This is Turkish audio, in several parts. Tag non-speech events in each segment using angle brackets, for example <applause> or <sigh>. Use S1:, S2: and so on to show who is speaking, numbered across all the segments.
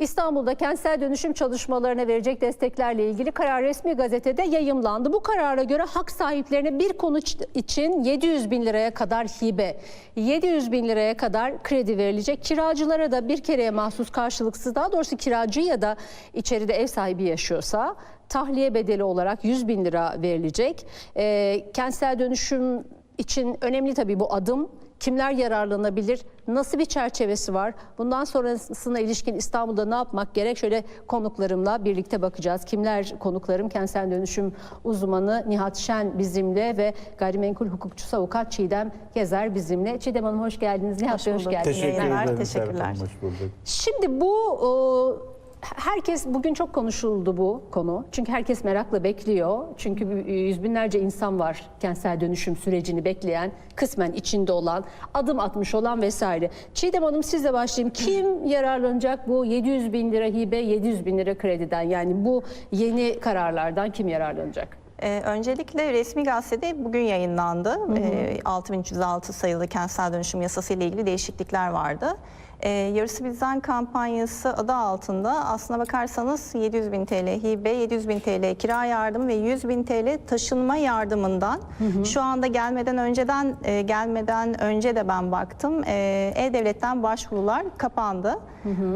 S1: İstanbul'da kentsel dönüşüm çalışmalarına verecek desteklerle ilgili karar resmi gazetede yayımlandı. Bu karara göre hak sahiplerine bir konut için 700 bin liraya kadar hibe, 700 bin liraya kadar kredi verilecek. Kiracılara da bir kereye mahsus karşılıksız, daha doğrusu kiracı ya da içeride ev sahibi yaşıyorsa tahliye bedeli olarak 100 bin lira verilecek. Ee, kentsel dönüşüm için önemli tabii bu adım. Kimler yararlanabilir? Nasıl bir çerçevesi var? Bundan sonrasına ilişkin İstanbul'da ne yapmak gerek? Şöyle konuklarımla birlikte bakacağız. Kimler konuklarım? Kentsel dönüşüm uzmanı Nihat Şen bizimle ve gayrimenkul hukukçusu avukat Çiğdem Gezer bizimle. Çiğdem Hanım hoş geldiniz. Nihat hoş
S2: bulduk.
S1: geldiniz.
S2: Teşekkür ederim.
S3: teşekkürler.
S2: Hoş bulduk.
S1: Şimdi bu e, herkes bugün çok konuşuldu bu konu. Çünkü herkes merakla bekliyor. Çünkü yüz binlerce insan var kentsel dönüşüm sürecini bekleyen, kısmen içinde olan, adım atmış olan vesaire. Çiğdem Hanım sizle başlayayım. Kim <clears throat> yararlanacak bu 700 bin lira hibe, 700 bin lira krediden? Yani bu yeni kararlardan kim yararlanacak?
S3: Ee, öncelikle resmi gazetede bugün yayınlandı. Ee, 6306 sayılı kentsel dönüşüm yasası ile ilgili değişiklikler vardı. Ee, Yarısı Bizden kampanyası adı altında aslına bakarsanız 700 bin TL hibe, 700 bin TL kira yardımı ve 100 bin TL taşınma yardımından şu anda gelmeden önceden e, gelmeden önce de ben baktım e, E-Devlet'ten başvurular kapandı.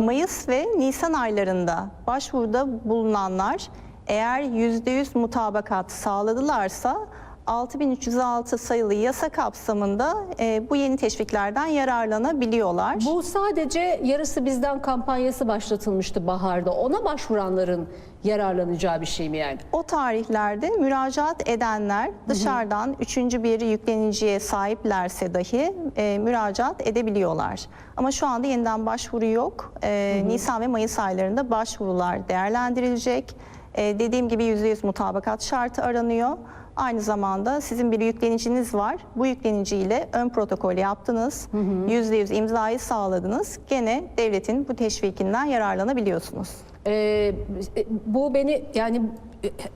S3: Mayıs ve Nisan aylarında başvuruda bulunanlar eğer %100 mutabakat sağladılarsa 6306 sayılı yasa kapsamında e, bu yeni teşviklerden yararlanabiliyorlar.
S1: Bu sadece yarısı bizden kampanyası başlatılmıştı baharda. Ona başvuranların yararlanacağı bir şey mi yani?
S3: O tarihlerde müracaat edenler dışarıdan üçüncü bir yükleniciye sahiplerse dahi e, müracaat edebiliyorlar. Ama şu anda yeniden başvuru yok. E, Nisan ve Mayıs aylarında başvurular değerlendirilecek. E, dediğim gibi %100 mutabakat şartı aranıyor. Aynı zamanda sizin bir yükleniciniz var. Bu yükleniciyle ön protokol yaptınız. %100 imzayı sağladınız. Gene devletin bu teşvikinden yararlanabiliyorsunuz.
S1: Ee, bu beni yani e,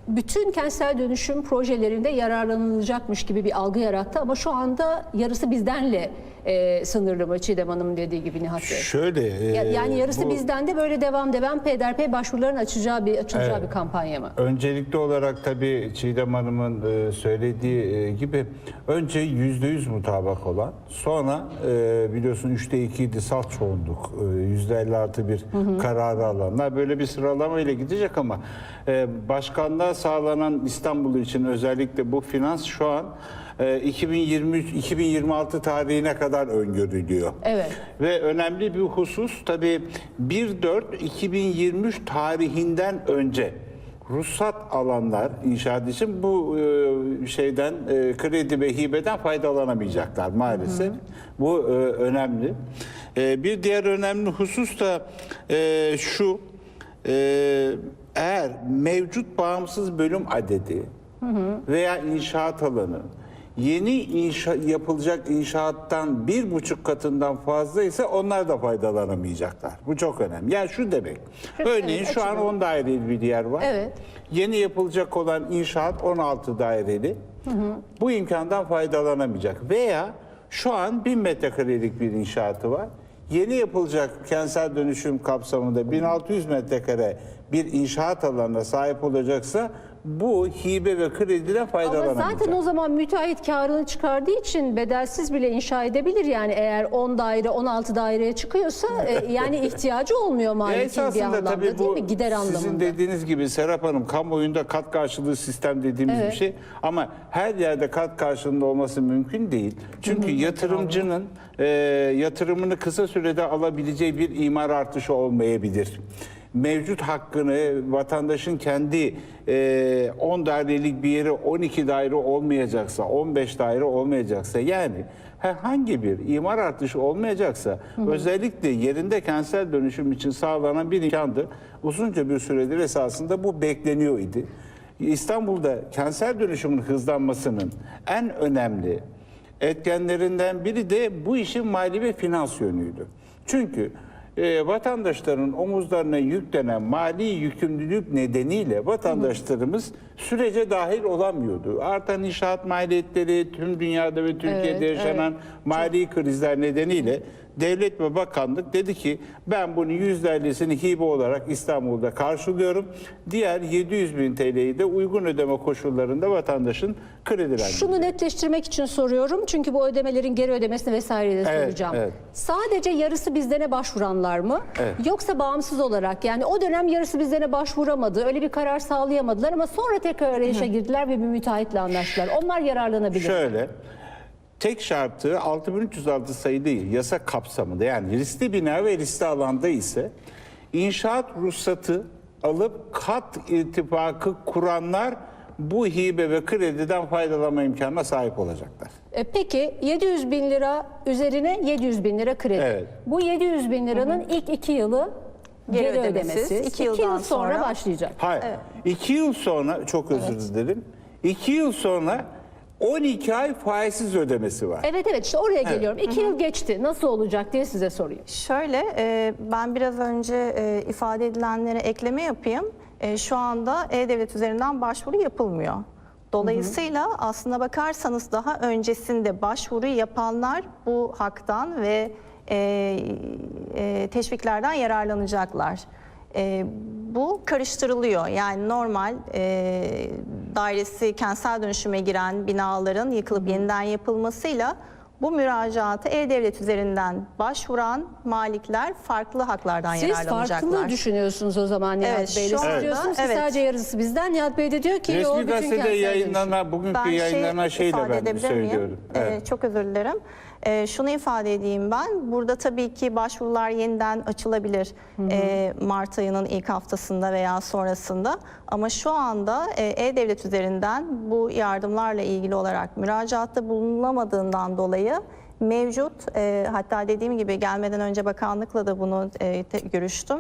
S1: bütün kentsel dönüşüm projelerinde yararlanılacakmış gibi bir algı yarattı ama şu anda yarısı bizdenle e, sınırlı mı Çiğdem Hanım dediği gibi Nihat Bey?
S2: Şöyle. E,
S1: Yani yarısı
S2: bu
S1: bizden de böyle devam devam peyderpey başvuruların açacağı bir açılacağı
S2: Evet.
S1: bir kampanya mı?
S2: Öncelikli olarak tabii Çiğdem Hanım'ın e, söylediği e, gibi önce %100 mutabak olan sonra e, biliyorsun 3'te 2 idi salt çoğunluk e, %50 artı bir kararı alanlar böyle bir sıralama ile gidecek ama e, başkanlığa sağlanan İstanbul için özellikle bu finans şu an e, 2023-2026 tarihine kadar öngörülüyor.
S1: Evet.
S2: Ve önemli bir husus tabii 1-4-2023 tarihinden önce ruhsat alanlar inşaat için bu e, şeyden e, kredi ve hibeden faydalanamayacaklar maalesef. Bu e, önemli. Bir diğer önemli husus da şu eğer mevcut bağımsız bölüm adedi veya inşaat alanı yeni inşa yapılacak inşaattan bir buçuk katından fazla ise onlar da faydalanamayacaklar. Bu çok önemli. Yani şu demek. Örneğin
S1: evet,
S2: şu an
S1: açalım.
S2: 10 daireli bir yer var.
S1: Evet.
S2: Yeni yapılacak olan inşaat 16 daireli. Bu imkandan faydalanamayacak. Veya şu an 1000 metrekarelik bir inşaatı var. Yeni yapılacak kentsel dönüşüm kapsamında 1600 metrekare bir inşaat alanına sahip olacaksa bu hibe ve krediden
S1: Ama
S2: faydalanamayacak.
S1: zaten o zaman müteahhit karını çıkardığı için bedelsiz bile inşa edebilir yani eğer 10 daire 16 daireye çıkıyorsa e, yani <laughs> ihtiyacı olmuyor maliyetin bir anlamda
S2: tabii
S1: değil
S2: bu
S1: mi? Gider anlamında.
S2: sizin dediğiniz gibi Serap Hanım kamuoyunda kat karşılığı sistem dediğimiz
S1: Evet.
S2: bir şey. Ama her yerde kat karşılığında olması mümkün değil. Çünkü yatırımcının e, yatırımını kısa sürede alabileceği bir imar artışı olmayabilir. Mevcut hakkını vatandaşın kendi e, 10 dairelik bir yeri 12 daire olmayacaksa, 15 daire olmayacaksa yani herhangi bir imar artışı olmayacaksa özellikle yerinde kentsel dönüşüm için sağlanan bir imkandı. Uzunca bir süredir esasında bu bekleniyor idi. İstanbul'da kentsel dönüşümün hızlanmasının en önemli etkenlerinden biri de bu işin mali ve finans yönüydü. Çünkü e, vatandaşların omuzlarına yüklenen mali yükümlülük nedeniyle vatandaşlarımız sürece dahil olamıyordu. Artan inşaat maliyetleri, tüm dünyada ve Türkiye'de
S1: Evet,
S2: yaşanan mali krizler nedeniyle devlet ve bakanlık dedi ki ben bunu %50'sini hibe olarak İstanbul'da karşılıyorum. Diğer 700 bin TL'yi de uygun ödeme koşullarında vatandaşın kredilendirdi.
S1: Şunu netleştirmek için soruyorum. Çünkü bu ödemelerin geri ödemesini vesaire de
S2: Evet,
S1: soracağım.
S2: evet.
S1: Sadece yarısı bizdene başvuranlar mı?
S2: Evet.
S1: Yoksa bağımsız olarak yani o dönem yarısı bizdene başvuramadı. Öyle bir karar sağlayamadılar ama sonra tekrar arayışa girdiler ve bir müteahhitle anlaştılar. Onlar yararlanabilir.
S2: Şöyle, tek şartı 6306 sayılı yasa kapsamında yani riskli bina ve riskli alanda ise inşaat ruhsatı alıp kat irtifakı kuranlar bu hibe ve krediden faydalanma imkanına sahip olacaklar.
S1: E, peki 700 bin lira üzerine 700 bin lira kredi.
S2: Evet.
S1: Bu 700 bin liranın ilk iki yılı
S3: Geri
S1: geri,
S3: ödemesiz,
S1: ödemesi.
S3: iki
S1: yıl sonra,
S3: sonra-
S1: başlayacak.
S2: Hayır. İki yıl sonra çok özür dilerim. İki yıl sonra 12 ay faizsiz ödemesi var.
S1: Evet evet işte oraya geliyorum. İki yıl geçti. Nasıl olacak diye size sorayım.
S3: Şöyle, e, ben biraz önce e, ifade edilenlere ekleme yapayım. E, şu anda E-Devlet üzerinden başvuru yapılmıyor. Dolayısıyla aslına bakarsanız daha öncesinde başvuru yapanlar bu haktan ve e, e, teşviklerden yararlanacaklar. E, bu karıştırılıyor. Yani normal e, dairesi kentsel dönüşüme giren binaların yıkılıp yeniden yapılmasıyla bu müracaatı E-Devlet üzerinden başvuran malikler farklı haklardan
S1: Siz
S3: yararlanacaklar.
S1: farklı düşünüyorsunuz o zaman Nihat
S3: Evet,
S1: Bey'le.
S3: şu
S1: Siz
S3: anda-
S1: diyorsunuz ki
S3: evet.
S1: sadece yarısı bizden. Nihat Bey de diyor ki o
S2: Resmi
S1: bütün
S2: gazetede yayınlanan, bugünkü
S3: Ben şey
S2: yayınlanan şeyle
S3: ifade
S2: ben söylüyorum.
S3: Ee,
S2: Evet.
S3: çok özür dilerim. Ee, şunu ifade edeyim ben. Burada tabii ki başvurular yeniden açılabilir ee, Mart ayının ilk haftasında veya sonrasında. Ama şu anda e, E-Devlet üzerinden bu yardımlarla ilgili olarak müracaatta bulunamadığından dolayı mevcut e, hatta dediğim gibi gelmeden önce bakanlıkla da bunu e, te- görüştüm.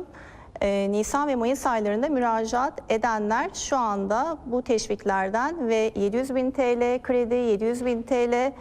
S3: Ee, Nisan ve Mayıs aylarında müracaat edenler şu anda bu teşviklerden ve 700 bin TL kredi, 700 bin TL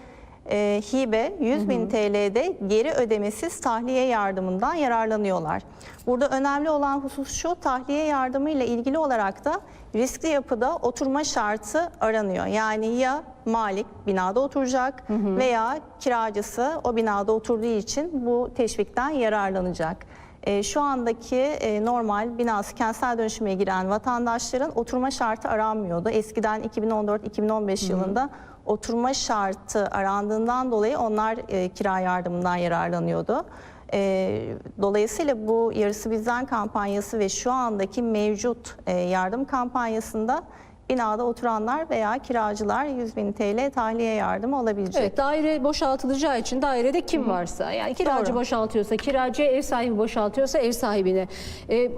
S3: e, hibe, 100 bin TL'de geri ödemesiz tahliye yardımından yararlanıyorlar. Burada önemli olan husus şu, tahliye yardımı ile ilgili olarak da riskli yapıda oturma şartı aranıyor. Yani ya malik binada oturacak veya kiracısı o binada oturduğu için bu teşvikten yararlanacak. E, şu andaki e, normal binası kentsel dönüşüme giren vatandaşların oturma şartı aranmıyordu. Eskiden 2014-2015 yılında oturma şartı arandığından dolayı onlar e, kira yardımından yararlanıyordu. E, dolayısıyla bu yarısı bizden kampanyası ve şu andaki mevcut e, yardım kampanyasında binada oturanlar veya kiracılar 100 bin TL tahliye yardımı alabilecek.
S1: Evet daire boşaltılacağı için dairede kim varsa yani kiracı
S3: Doğru.
S1: boşaltıyorsa kiracı ev sahibi boşaltıyorsa ev sahibine e,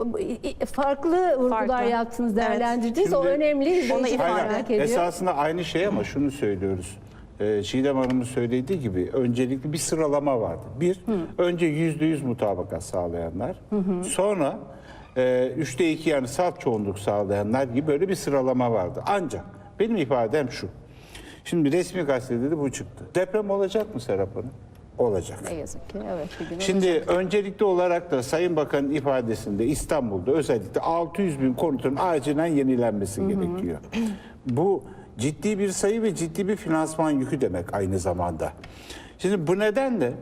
S1: farklı vurgular
S3: Farklı.
S1: yaptınız
S3: Evet.
S1: değerlendirdiniz o
S2: Şimdi-
S1: önemli
S3: Onu ifade-
S1: ediyor.
S2: esasında aynı şey ama şunu söylüyoruz. Ee, Çiğdem Hanım'ın söylediği gibi öncelikli bir sıralama vardı. Bir, önce yüzde yüz mutabakat sağlayanlar. Sonra e, üçte iki yani salt çoğunluk sağlayanlar gibi böyle bir sıralama vardı. Ancak benim ifadem şu. Şimdi resmi gazetede de bu çıktı. Deprem olacak mı Serap Hanım? Olacak.
S1: Ne yazık ki evet bir gün
S2: Şimdi öncelikli olarak da Sayın Bakan'ın ifadesinde İstanbul'da özellikle 600 bin konutun acilen yenilenmesi gerekiyor. Bu ciddi bir sayı ve ciddi bir finansman yükü demek aynı zamanda. Şimdi bu nedenle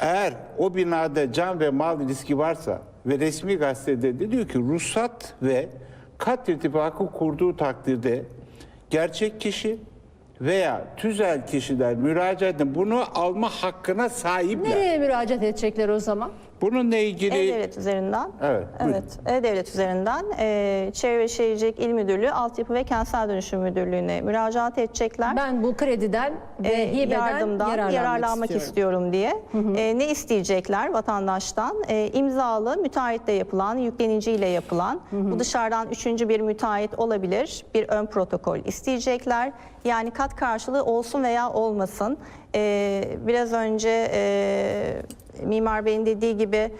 S2: eğer o binada can ve mal riski varsa ve resmi gazetede de diyor ki ruhsat ve kat irtifakı kurduğu takdirde gerçek kişi veya tüzel kişiler müracaat edin bunu alma hakkına sahipler.
S1: Nereye müracaat edecekler o zaman?
S2: Bununla ilgili
S3: E-Devlet üzerinden.
S2: Evet.
S3: Evet. E-Devlet üzerinden e, Çevre ve Şehircilik İl Müdürlüğü, Altyapı ve Kentsel Dönüşüm Müdürlüğü'ne müracaat edecekler.
S1: Ben bu krediden ve
S3: E,
S1: hibeden
S3: yardımdan
S1: yararlanmak,
S3: yararlanmak
S1: istiyorum.
S3: istiyorum, diye. E, ne isteyecekler vatandaştan? E, imzalı müteahhitle yapılan, yükleniciyle yapılan, bu dışarıdan üçüncü bir müteahhit olabilir, bir ön protokol isteyecekler. Yani kat karşılığı olsun veya olmasın. E, biraz önce e, Mimar Bey'in dediği gibi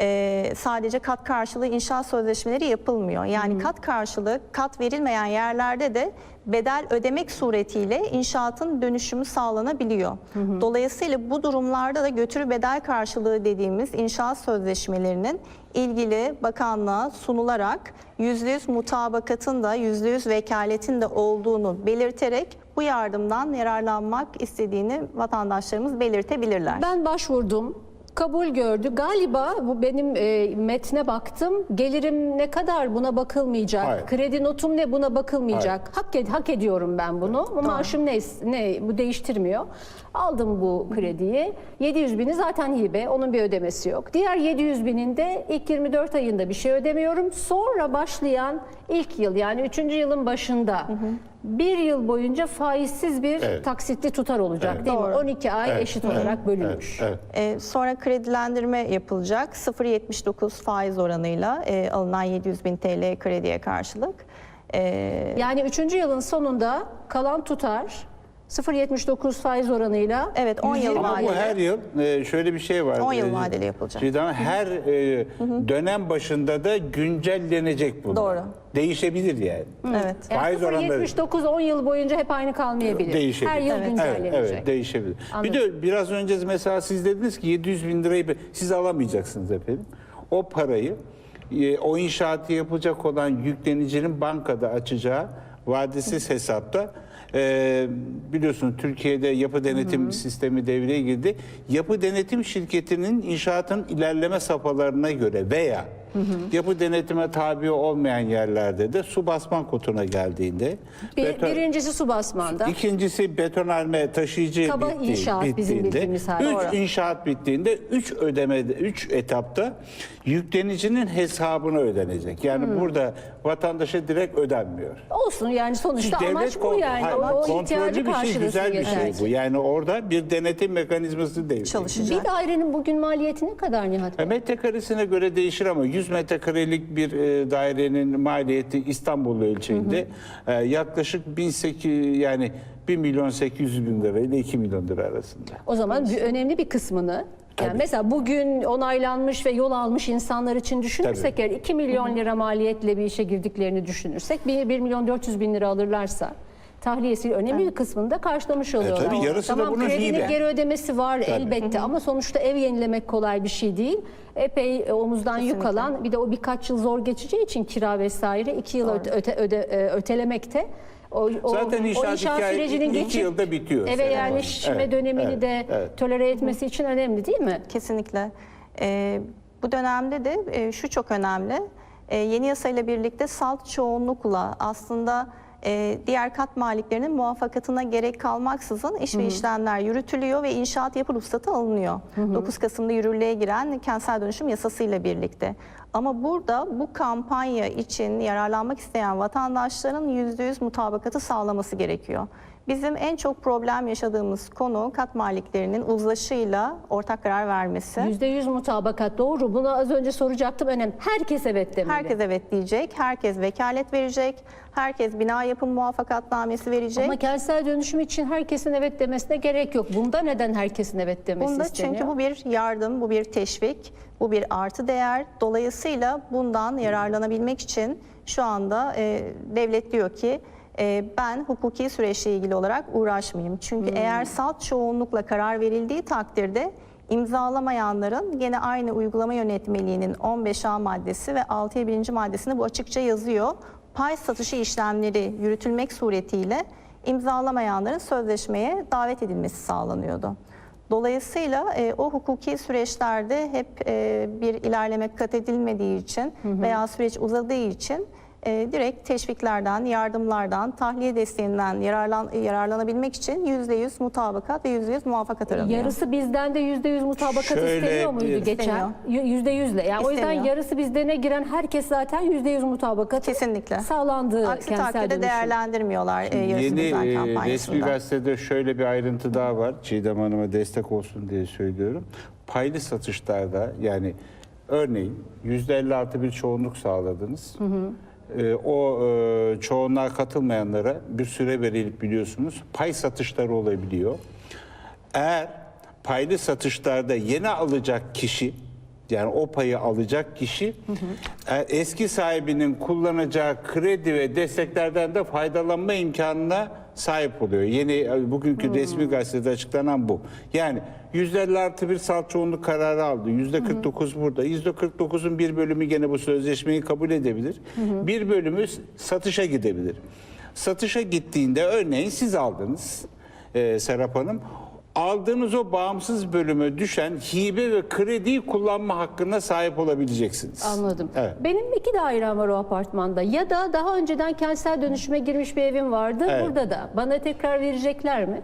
S3: e, sadece kat karşılığı inşaat sözleşmeleri yapılmıyor. Yani kat karşılığı kat verilmeyen yerlerde de bedel ödemek suretiyle inşaatın dönüşümü sağlanabiliyor. Dolayısıyla bu durumlarda da götürü bedel karşılığı dediğimiz inşaat sözleşmelerinin ilgili bakanlığa sunularak %100 mutabakatın da %100 vekaletin de olduğunu belirterek bu yardımdan yararlanmak istediğini vatandaşlarımız belirtebilirler.
S1: Ben başvurdum. Kabul gördü. Galiba bu benim e, metne baktım. Gelirim ne kadar buna bakılmayacak.
S2: Hayır.
S1: Kredi notum ne buna bakılmayacak. Hak, ed- hak ediyorum ben bunu. Ama maaşım ne, ne bu değiştirmiyor. Aldım bu krediyi. 700 bini zaten hibe. Onun bir ödemesi yok. Diğer 700 bininde ilk 24 ayında bir şey ödemiyorum. Sonra başlayan ilk yıl yani 3. yılın başında bir yıl boyunca faizsiz bir
S2: Evet.
S1: taksitli tutar olacak değil mi?
S3: Doğru.
S1: 12 ay
S2: Evet,
S1: eşit
S2: evet,
S1: olarak bölünmüş.
S2: Evet, evet.
S3: E, sonra kredilendirme yapılacak 0.79 faiz oranıyla e, alınan 700 bin TL krediye karşılık. E,
S1: Yani 3. yılın sonunda kalan tutar 0.79 faiz oranıyla
S3: Evet, 10 yıl
S1: 120
S2: Ama bu
S3: vadeli.
S2: her yıl e, şöyle bir şey var.
S3: 10 yıl
S2: E,
S3: vadeli yapılacak.
S2: Çiğdem, her e, dönem başında da güncellenecek bu.
S3: Doğru.
S2: Değişebilir yani.
S3: evet.
S1: Yani
S2: Faiz oranları
S1: 0.79 10 yıl boyunca hep aynı kalmayabilir.
S2: değişebilir.
S1: Her yıl
S3: Evet.
S1: güncellenecek.
S2: Evet, evet değişebilir.
S1: Anladım.
S2: Bir de biraz önce mesela siz dediniz ki 700 bin lirayı be- siz alamayacaksınız efendim. O parayı e, o inşaatı yapacak olan yüklenicinin bankada açacağı vadesiz hesapta e, biliyorsunuz Türkiye'de yapı denetim sistemi devreye girdi. Yapı denetim şirketinin inşaatın ilerleme safhalarına göre veya yapı denetime tabi olmayan yerlerde de su basman kotuna geldiğinde
S1: Bir,
S2: beton-
S1: birincisi su basmanda.
S2: İkincisi betonarme taşıyıcı
S1: Kaba
S2: bitti,
S1: inşaat bizim
S2: bittiğinde,
S1: bildiğimiz hali.
S2: üç
S1: Doğru.
S2: inşaat bittiğinde üç ödemede, üç etapta yüklenicinin hesabına ödenecek. Yani burada vatandaşa direkt ödenmiyor.
S1: Olsun yani sonuçta amaç bu yani.
S2: Hayır,
S1: O,
S2: kontrollü bir şey, güzel bir şey bu. Yani orada bir denetim mekanizması devreye.
S3: Çalışacak.
S1: Bir dairenin bugün maliyeti ne kadar Nihat Bey?
S2: Metrekaresine göre değişir ama 100 metrekarelik bir e, dairenin maliyeti İstanbul ölçeğinde e, yaklaşık 1800 yani 1 milyon 800 bin lira ile 2 milyon lira arasında.
S1: O zaman bir, önemli bir kısmını yani
S2: Tabii.
S1: mesela bugün onaylanmış ve yol almış insanlar için düşünürsek
S2: Tabii.
S1: eğer 2 milyon lira maliyetle bir işe girdiklerini düşünürsek 1, 1 milyon 400 bin lira alırlarsa tahliyesi önemli bir kısmını da karşılamış oluyorlar.
S2: E, tabii, yarısı da
S1: tamam,
S2: bunun
S1: kredinin
S2: hibe.
S1: geri ödemesi var elbette ama sonuçta ev yenilemek kolay bir şey değil. Epey e, omuzdan yük alan bir de o birkaç yıl zor geçeceği için kira vesaire 2 yıl öte, öte, öde, e, ötelemekte o, o,
S2: Zaten
S1: o
S2: inşaat hikaye
S1: sürecinin
S2: iki
S1: geçip
S2: yılda bitiyor
S1: Eve yerleşme
S2: Hanım. Evet,
S1: dönemini
S2: evet,
S1: de
S2: evet.
S1: tolere etmesi için önemli değil mi?
S3: Kesinlikle. Ee, bu dönemde de e, şu çok önemli. E, yeni yasayla birlikte salt çoğunlukla aslında e, diğer kat maliklerinin muvaffakatına gerek kalmaksızın iş ve işlemler yürütülüyor ve inşaat yapı ruhsatı alınıyor. 9 Kasım'da yürürlüğe giren kentsel dönüşüm yasasıyla birlikte. Ama burada bu kampanya için yararlanmak isteyen vatandaşların %100 mutabakatı sağlaması gerekiyor. Bizim en çok problem yaşadığımız konu kat maliklerinin uzlaşıyla ortak karar vermesi.
S1: %100 mutabakat doğru. Bunu az önce soracaktım önemli. Herkes evet demeli.
S3: Herkes evet diyecek, herkes vekalet verecek, herkes bina yapım muvaffakatnamesi verecek.
S1: Ama kentsel dönüşüm için herkesin evet demesine gerek yok. Bunda neden herkesin evet demesi
S3: Bunda
S1: isteniyor?
S3: çünkü bu bir yardım, bu bir teşvik, bu bir artı değer. Dolayısıyla bundan yararlanabilmek için şu anda e, devlet diyor ki e, ben hukuki süreçle ilgili olarak uğraşmayayım. Çünkü eğer salt çoğunlukla karar verildiği takdirde imzalamayanların gene aynı uygulama yönetmeliğinin 15A maddesi ve 6'ya 1. maddesinde bu açıkça yazıyor. Pay satışı işlemleri yürütülmek suretiyle imzalamayanların sözleşmeye davet edilmesi sağlanıyordu. Dolayısıyla e, o hukuki süreçlerde hep e, bir ilerleme kat edilmediği için veya süreç uzadığı için e, direkt teşviklerden, yardımlardan, tahliye desteğinden yararlan, yararlanabilmek için %100 mutabakat ve %100 muvaffakat aranıyor.
S1: Yarısı bizden de %100 mutabakat
S2: Şöyle
S1: isteniyor muydu
S2: bir-
S1: geçen?
S3: İsteniyor.
S1: Y- %100'le. Yani o yüzden
S3: İsteniyor.
S1: yarısı bizdene giren herkes zaten %100 mutabakat
S3: Kesinlikle.
S1: sağlandığı
S3: Aksi
S1: kentsel
S3: takdirde
S1: dönüşüm.
S3: değerlendirmiyorlar e, yarısı
S2: Yeni
S3: bizden
S2: e, resmi
S3: kampanyasında.
S2: gazetede şöyle bir ayrıntı daha var. Çiğdem Hanım'a destek olsun diye söylüyorum. Paylı satışlarda yani örneğin %56 bir çoğunluk sağladınız. E, o e, çoğunluğa katılmayanlara bir süre verilip biliyorsunuz pay satışları olabiliyor. Eğer paylı satışlarda yeni alacak kişi yani o payı alacak kişi e, eski sahibinin kullanacağı kredi ve desteklerden de faydalanma imkanına sahip oluyor. Yeni e, bugünkü resmi gazetede açıklanan bu. Yani %50 artı bir salt çoğunluk kararı aldı. %49 burada. %49'un bir bölümü gene bu sözleşmeyi kabul edebilir. Bir bölümü satışa gidebilir. Satışa gittiğinde örneğin siz aldınız e, Serap Hanım. Aldığınız o bağımsız bölüme düşen hibe ve krediyi kullanma hakkına sahip olabileceksiniz.
S1: Anladım.
S2: Evet.
S1: Benim iki dairem var o apartmanda. Ya da daha önceden kentsel dönüşüme girmiş bir evim vardı.
S2: Evet.
S1: Burada da. Bana tekrar verecekler mi?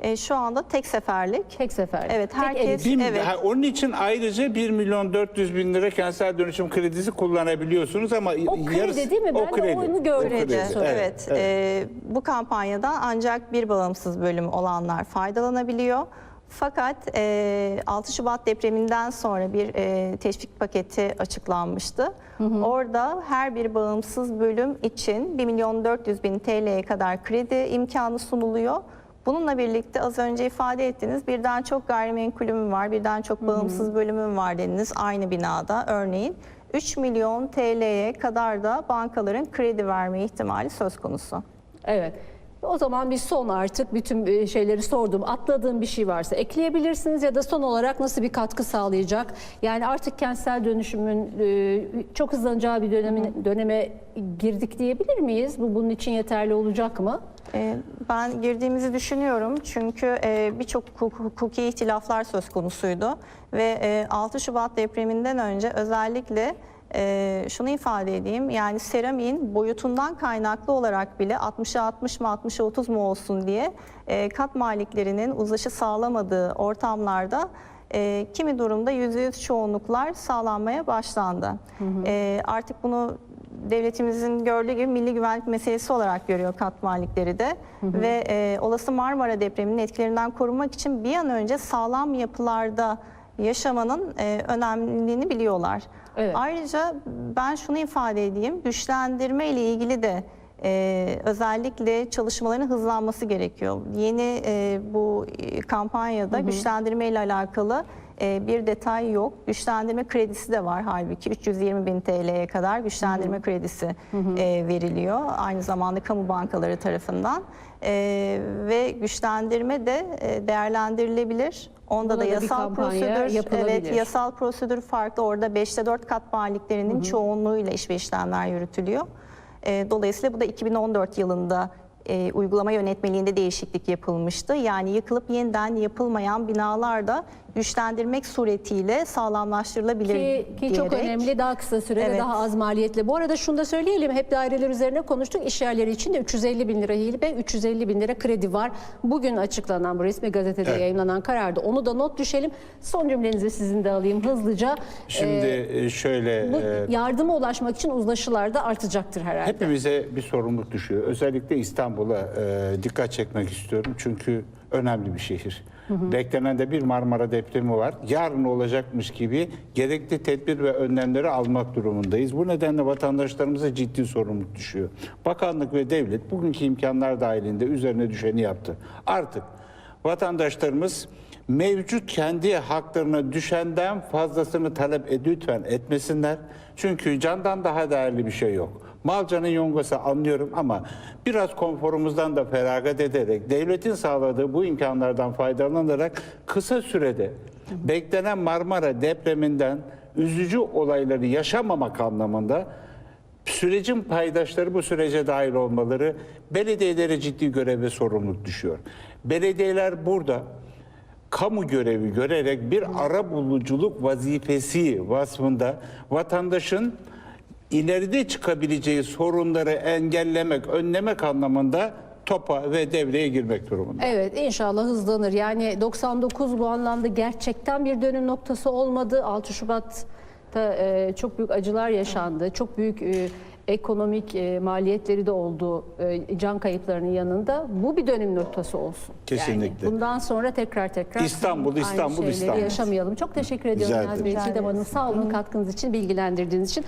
S3: E, şu anda tek seferlik.
S1: Tek sefer.
S3: Evet,
S1: Tek
S3: herkes-.
S2: Bir-
S3: Evet.
S2: ha, onun için ayrıca 1 milyon 400 bin lira kentsel dönüşüm kredisi kullanabiliyorsunuz ama
S1: O kredi değil mi? Ben de onu gördüm.
S2: O
S3: Kredi,
S2: kredi,
S3: evet. E, bu kampanyadan ancak bir bağımsız bölüm olanlar faydalanabiliyor. Fakat e, 6 Şubat depreminden sonra bir e, teşvik paketi açıklanmıştı. Orada her bir bağımsız bölüm için 1 milyon 400 bin TL'ye kadar kredi imkanı sunuluyor. Bununla birlikte az önce ifade ettiğiniz birden çok gayrimenkulüm var, birden çok bağımsız bölümüm var dediniz aynı binada örneğin. 3 milyon TL'ye kadar da bankaların kredi verme ihtimali söz konusu.
S1: Evet. O zaman bir son artık bütün e, şeyleri sordum. Atladığım bir şey varsa ekleyebilirsiniz ya da son olarak nasıl bir katkı sağlayacak? Yani artık kentsel dönüşümün e, çok hızlanacağı bir dönemin, döneme girdik diyebilir miyiz? Bu bunun için yeterli olacak mı?
S3: Ee, Ben girdiğimizi düşünüyorum çünkü e, birçok hukuk- hukuki ihtilaflar söz konusuydu ve e, 6 Şubat depreminden önce özellikle e, şunu ifade edeyim yani seramiğin boyutundan kaynaklı olarak bile 60'a 60 mı 60'a 30 mu olsun diye e, kat maliklerinin uzlaşı sağlamadığı ortamlarda e, kimi durumda %100 çoğunluklar sağlanmaya başlandı. E, artık bunu devletimizin gördüğü gibi milli güvenlik meselesi olarak görüyor kat malikleri de ve e, olası Marmara depreminin etkilerinden korunmak için bir an önce sağlam yapılarda yaşamanın e, önemliliğini biliyorlar.
S1: Evet.
S3: Ayrıca ben şunu ifade edeyim, güçlendirme ile ilgili de e, özellikle çalışmaların hızlanması gerekiyor. Yeni e, bu e, kampanyada güçlendirme ile alakalı bir detay yok. Güçlendirme kredisi de var halbuki 320 bin TL'ye kadar güçlendirme kredisi e, veriliyor. Aynı zamanda kamu bankaları tarafından E, ve güçlendirme de e, değerlendirilebilir. Onda
S1: Buna
S3: da
S1: da
S3: yasal prosedür, evet yasal prosedür farklı. Orada 5'te 4 kat maliklerinin çoğunluğuyla iş ve işlemler yürütülüyor. E, dolayısıyla bu da 2014 yılında e, uygulama yönetmeliğinde değişiklik yapılmıştı. Yani yıkılıp yeniden yapılmayan binalar da güçlendirmek suretiyle sağlamlaştırılabilir
S1: Ki, ki çok önemli daha kısa sürede
S3: Evet.
S1: daha az maliyetli. Bu arada şunu da söyleyelim hep daireler üzerine konuştuk. İş yerleri için de 350 bin lira hibe 350 bin lira kredi var. Bugün açıklanan bu resmi gazetede
S2: Evet.
S1: yayınlanan kararda onu da not düşelim. Son cümlenizi sizin de alayım hızlıca.
S2: Şimdi
S1: Ee,
S2: e, şöyle
S1: bu
S2: e,
S1: yardıma ulaşmak için uzlaşılar da artacaktır herhalde.
S2: hepimize bir sorumluluk düşüyor. Özellikle İstanbul'a e, dikkat çekmek istiyorum. Çünkü önemli bir şehir. Beklenen de bir Marmara depremi var. Yarın olacakmış gibi gerekli tedbir ve önlemleri almak durumundayız. Bu nedenle vatandaşlarımıza ciddi sorumluluk düşüyor. Bakanlık ve devlet bugünkü imkanlar dahilinde üzerine düşeni yaptı. Artık vatandaşlarımız mevcut kendi haklarına düşenden fazlasını talep lütfen etmesinler. Çünkü candan daha değerli bir şey yok. Malcanın yongası anlıyorum ama biraz konforumuzdan da feragat ederek devletin sağladığı bu imkanlardan faydalanarak kısa sürede beklenen Marmara depreminden üzücü olayları yaşamamak anlamında sürecin paydaşları bu sürece dahil olmaları belediyelere ciddi görev ve sorumluluk düşüyor. Belediyeler burada kamu görevi görerek bir ara buluculuk vazifesi vasfında vatandaşın ileride çıkabileceği sorunları engellemek, önlemek anlamında topa ve devreye girmek durumunda.
S1: Evet inşallah hızlanır. Yani 99 bu anlamda gerçekten bir dönüm noktası olmadı. 6 Şubat'ta e, çok büyük acılar yaşandı. Çok büyük e, ekonomik e, maliyetleri de oldu e, can kayıplarının yanında. Bu bir dönüm noktası olsun.
S2: Kesinlikle.
S1: Yani bundan sonra tekrar tekrar
S2: İstanbul,
S1: aynı
S2: İstanbul,
S1: şeyleri
S2: İstanbul.
S1: yaşamayalım. Çok teşekkür ediyorum
S2: Rica
S1: Nazmiye
S2: ederim.
S1: Çiğdem Hanım. Sağ olun katkınız için, bilgilendirdiğiniz için.